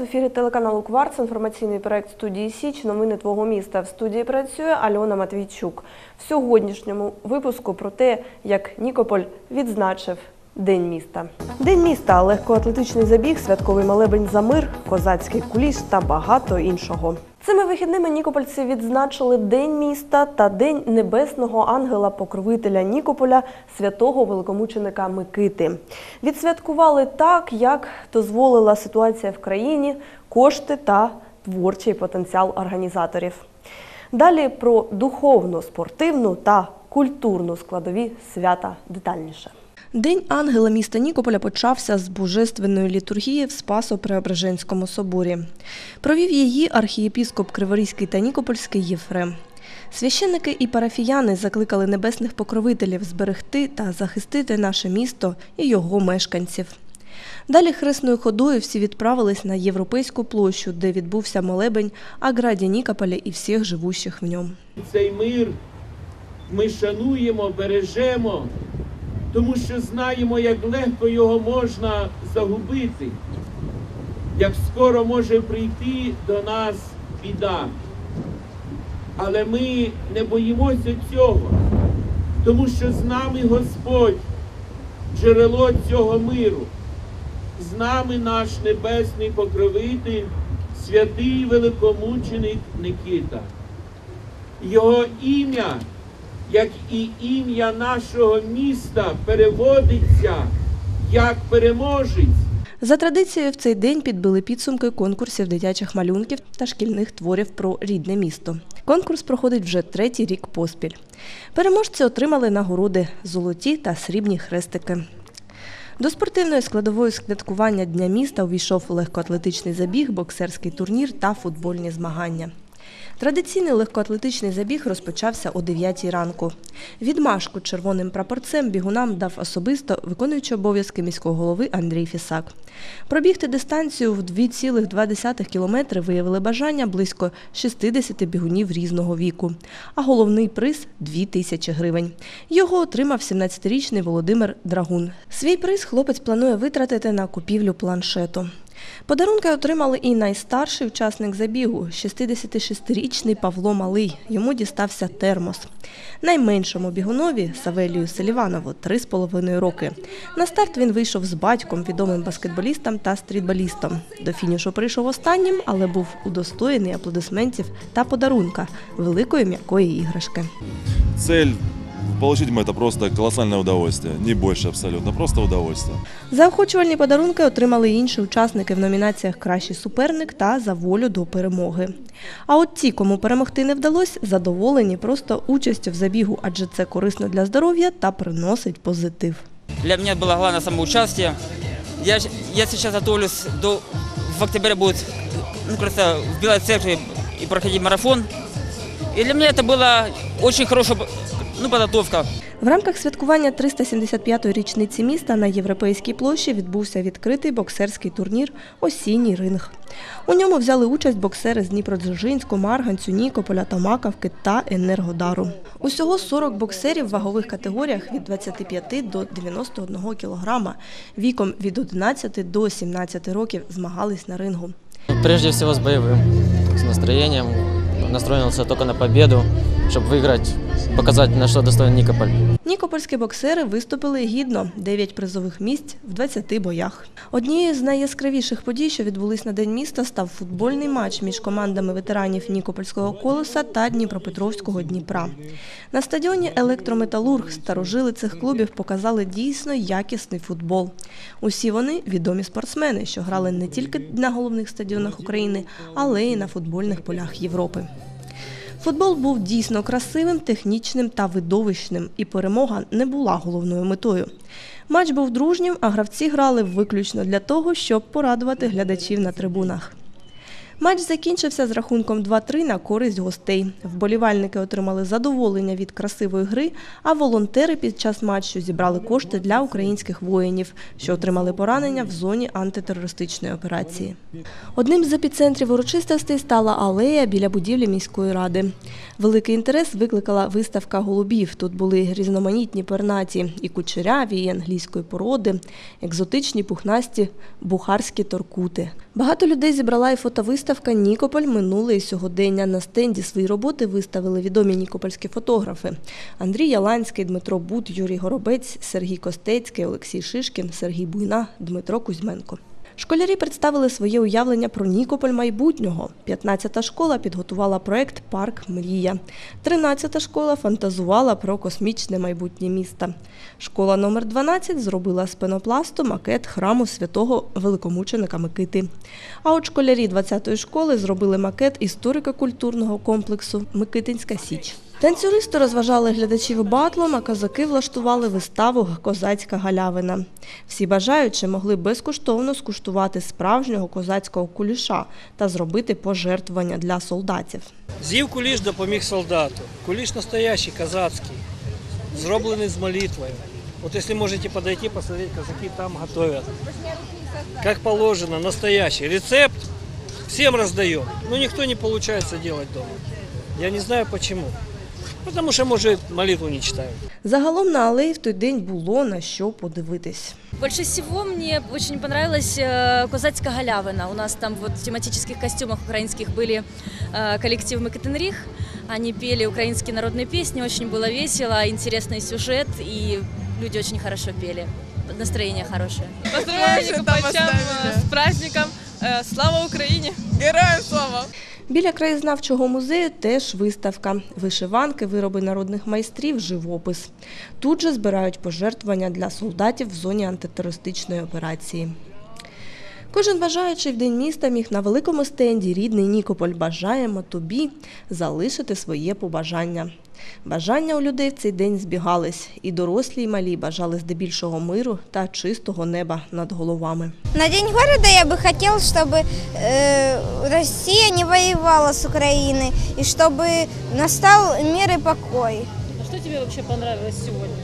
ефірі телеканалу Кварц, інформаційний проект студії Січ. Новини твого міста. В студії працює Альона Матвійчук. В сьогоднішньому випуску про те, як Нікополь відзначив День міста. День міста, легкоатлетичний забіг, святковий молебень за мир, козацький куліш та багато іншого. Цими вихідними нікопольці відзначили День міста та День небесного ангела-покровителя Нікополя, святого великомученика Микити. Відсвяткували так, як дозволила ситуація в країні, кошти та творчий потенціал організаторів. Далі про духовну, спортивну та культурну складові свята детальніше. День ангела міста Нікополя почався з божественної літургії в Спасо-Преображенському соборі. Провів її архієпіскоп Криворізький та Нікопольський Єфрем. Священники і парафіяни закликали небесних покровителів зберегти та захистити наше місто і його мешканців. Далі хресною ходою всі відправились на Європейську площу, де відбувся молебень о граді Нікополя і всіх живущих в ньому. Цей мир ми шануємо, бережемо, тому що знаємо, як легко його можна загубити, як скоро може прийти до нас біда. Але ми не боїмося цього, тому що з нами Господь, джерело цього миру, з нами наш небесний покровитель, святий великомученик Никита. Його ім'я, як і ім'я нашого міста, переводиться як переможець. За традицією, в цей день підбили підсумки конкурсів дитячих малюнків та шкільних творів про рідне місто. Конкурс проходить вже третій рік поспіль. Переможці отримали нагороди золоті та срібні хрестики. До спортивної складової святкування Дня міста увійшов легкоатлетичний забіг, боксерський турнір та футбольні змагання. Традиційний легкоатлетичний забіг розпочався о 9 ранку. Відмашку червоним прапорцем бігунам дав особисто виконуючий обов'язки міського голови Андрій Фісак. Пробігти дистанцію в 2,2 кілометри виявили бажання близько 60 бігунів різного віку. А головний приз – 2 тисячі гривень. Його отримав 17-річний Володимир Драгун. Свій приз хлопець планує витратити на купівлю планшету. Подарунки отримали і найстарший учасник забігу – 66-річний Павло Малий. Йому дістався термос. Найменшому бігунові Савелію Селіванову – 3,5 роки. На старт він вийшов з батьком, відомим баскетболістом та стрітболістом. До фінішу прийшов останнім, але був удостоєний аплодисментів та подарунка – великої м'якої іграшки. Цель получить мы это просто колоссальное удовольствие, не больше абсолютно, просто удовольствие. Заохочувальні подарунки отримали й інші учасники в номінаціях Кращий суперник та За волю до перемоги. А от ті, кому перемогти не вдалося, задоволені просто участю в забігу, адже це корисно для здоров'я та приносить позитив. Для меня было главное самоучастие. Я, ж- я сейчас готовлюсь до... В октябре будет ну, просто в Белой церкви и проходить марафон. И для меня это была очень хорошая ну, подготовка. В рамках святкування 375-ї річниці міста на Європейській площі відбувся відкритий боксерський турнір Осінній ринг. У ньому взяли участь боксери з Дніпродзержинську, Марганцю, Нікополя, Томакавки та Енергодару. Усього 40 боксерів в вагових категоріях від 25 до 91 кілограма, віком від 11 до 17 років змагались на рингу. Прежде всего с боевым, с настроением. Настроился только на победу, чтобы выиграть, показать, на что достоин Никополь. Нікопольські боксери виступили гідно – 9 призових місць в 20 боях. Однією з найяскравіших подій, що відбулись на День міста, став футбольний матч між командами ветеранів Нікопольського колеса та Дніпропетровського Дніпра. На стадіоні «Електрометалург» старожили цих клубів показали дійсно якісний футбол. Усі вони – відомі спортсмени, що грали не тільки на головних стадіонах України, але й на футбольних полях Європи. Футбол був дійсно красивим, технічним та видовищним, і перемога не була головною метою. Матч був дружнім, а гравці грали виключно для того, щоб порадувати глядачів на трибунах. Матч закінчився з рахунком 2-3 на користь гостей. Вболівальники отримали задоволення від красивої гри, а волонтери під час матчу зібрали кошти для українських воїнів, що отримали поранення в зоні антитерористичної операції. Одним з епіцентрів урочистостей стала алея біля будівлі міської ради. Великий інтерес викликала виставка голубів. Тут були різноманітні пернаті і кучеряві, і англійської породи, екзотичні пухнасті бухарські торкути. Багато людей зібрала і фотовиставка Нікополь минуле і сьогодення. На стенді свої роботи виставили відомі нікопольські фотографи: Андрій Яланський, Дмитро Бут, Юрій Горобець, Сергій Костецький, Олексій Шишкін, Сергій Буйна, Дмитро Кузьменко. Школярі представили своє уявлення про Нікополь майбутнього. 15-та школа підготувала проект Парк Мрія. 13-та школа фантазувала про космічне майбутнє міста. Школа номер 12 зробила з пенопласту макет храму святого великомученика Микити. А от школярі 20-ї школи зробили макет історико-культурного комплексу Микитинська Січ. Танцюристи розважали глядачів батлом, а козаки влаштували виставу Козацька галявина. Всі бажаючі могли безкоштовно скуштувати справжнього козацького куліша та зробити пожертвування для солдатів. З'їв куліш допоміг солдату. Куліш настоящий, козацький, зроблений з молитвою. Вот если можете подойти, посмотреть, казаки там готовят. Как положено, настоящий. Рецепт всем раздаем, но никто не получается делать дома. Я не знаю почему. Потому что, может, молитву не читают. Загалом на алеї в той день було на що подивитись. Больше всего мне очень понравилась э, Козацкая галявина. У нас там вот в тематических костюмах украинских были э, коллектив Мекатенрих. Они пели украинские народные песни, очень было весело, интересный сюжет, и люди очень хорошо пели. Настроение хорошее. Поздравляю никопольчан э, с праздником. Э, Слава Украине! Героям слава! Біля краєзнавчого музею теж виставка. Вишиванки, вироби народних майстрів, живопис. Тут же збирають пожертвування для солдатів в зоні антитерористичної операції. Кожен бажаючий в день міста міг на великому стенді рідний Нікополь бажаємо тобі залишити своє побажання. Бажання у людей в цей день збігались, і дорослі, і малі бажали здебільшого миру та чистого неба над головами. На День города я бы хотел, чтобы э, Россия не воевала с Украиной и чтобы настал мир и покой. А что тебе вообще понравилось сегодня?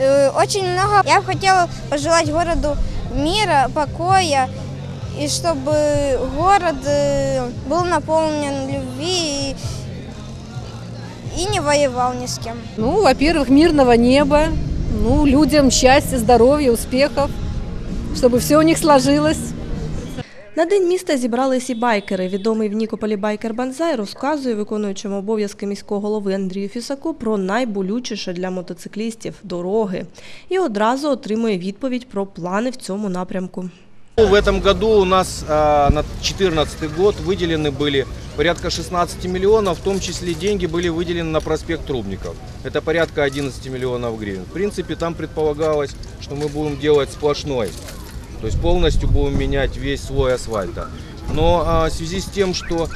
Э, очень много. Я бы хотела пожелать городу Мира, покоя и чтобы город э, был наполнен любви и, и не воевал ни с кем. Ну, во-первых, мирного неба, ну, людям счастья, здоровья, успехов, чтобы все у них сложилось. На день міста зібрались і байкери. Відомий в Нікополі байкер Банзай розказує виконуючому обов'язки міського голови Андрію Фісаку про найболючіше для мотоциклістів дороги. І одразу отримує відповідь про плани в цьому напрямку. В этом году у нас а, на 2014 год выделены были порядка 16 миллионов, в том числе деньги были выделены на проспект Трубников. Это порядка 11 миллионов гривен. В принципе, там предполагалось, что мы будем делать сплошной. То есть полностью будем менять весь слой асфальта. Но а, в связи с тем, что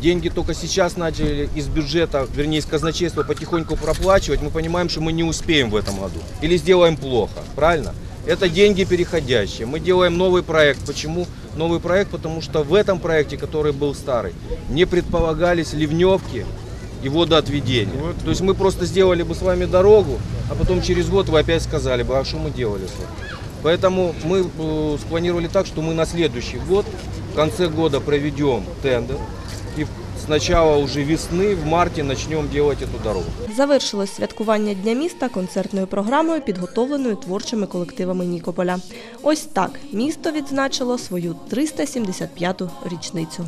деньги только сейчас начали из бюджета, вернее из казначейства потихоньку проплачивать, мы понимаем, что мы не успеем в этом году. Или сделаем плохо, правильно? Это деньги переходящие. Мы делаем новый проект. Почему новый проект? Потому что в этом проекте, который был старый, не предполагались ливневки и водоотведение. То есть мы просто сделали бы с вами дорогу, а потом через год вы опять сказали бы, а что мы делали с вами? Поэтому мы э, спланировали так, что мы на следующий год, в конце года проведем тендер и с начала уже весны, в марте начнем делать эту дорогу. Завершилось святкування Дня міста концертною програмою, підготовленою творчими колективами Нікополя. Ось так місто відзначило свою 375-ту річницю.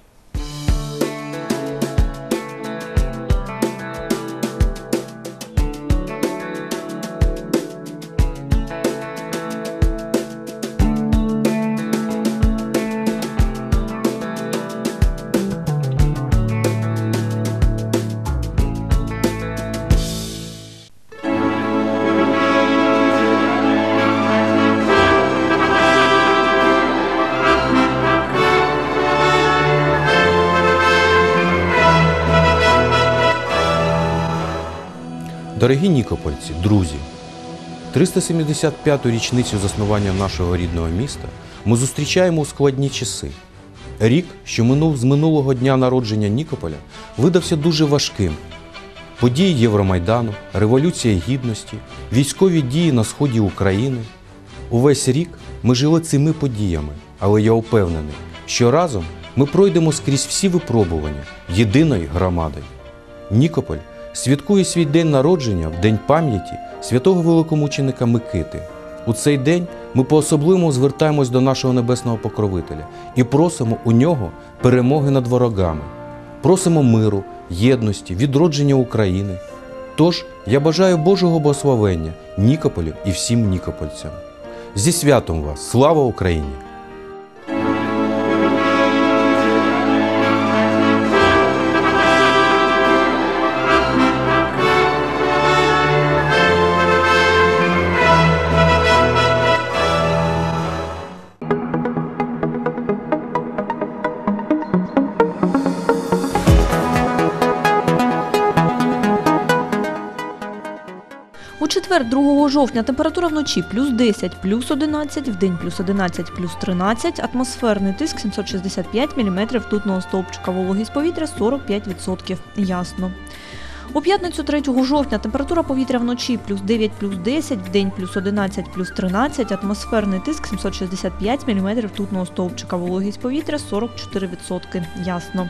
Дорогі нікопольці, друзі, 375-ту річницю заснування нашого рідного міста ми зустрічаємо у складні часи. Рік, що минув з минулого дня народження Нікополя, видався дуже важким. Події Євромайдану, Революція Гідності, військові дії на сході України. Увесь рік ми жили цими подіями, але я впевнений, що разом ми пройдемо скрізь всі випробування єдиної громади. Нікополь святкує свій день народження в День пам'яті святого великомученика Микити. У цей день ми по-особливому звертаємось до нашого небесного покровителя і просимо у нього перемоги над ворогами. Просимо миру, єдності, відродження України. Тож я бажаю Божого благословення Нікополю і всім нікопольцям. Зі святом вас! Слава Україні! Четвер, 2 жовтня, температура вночі плюс 10, плюс 11, в день плюс 11, плюс 13, атмосферний тиск 765 мм ртутного стовпчика, вологість повітря 45%. Ясно. У п'ятницю 3 жовтня температура повітря вночі плюс 9, плюс 10, в день плюс 11, плюс 13, атмосферний тиск 765 мм ртутного стовпчика, вологість повітря 44%. Ясно.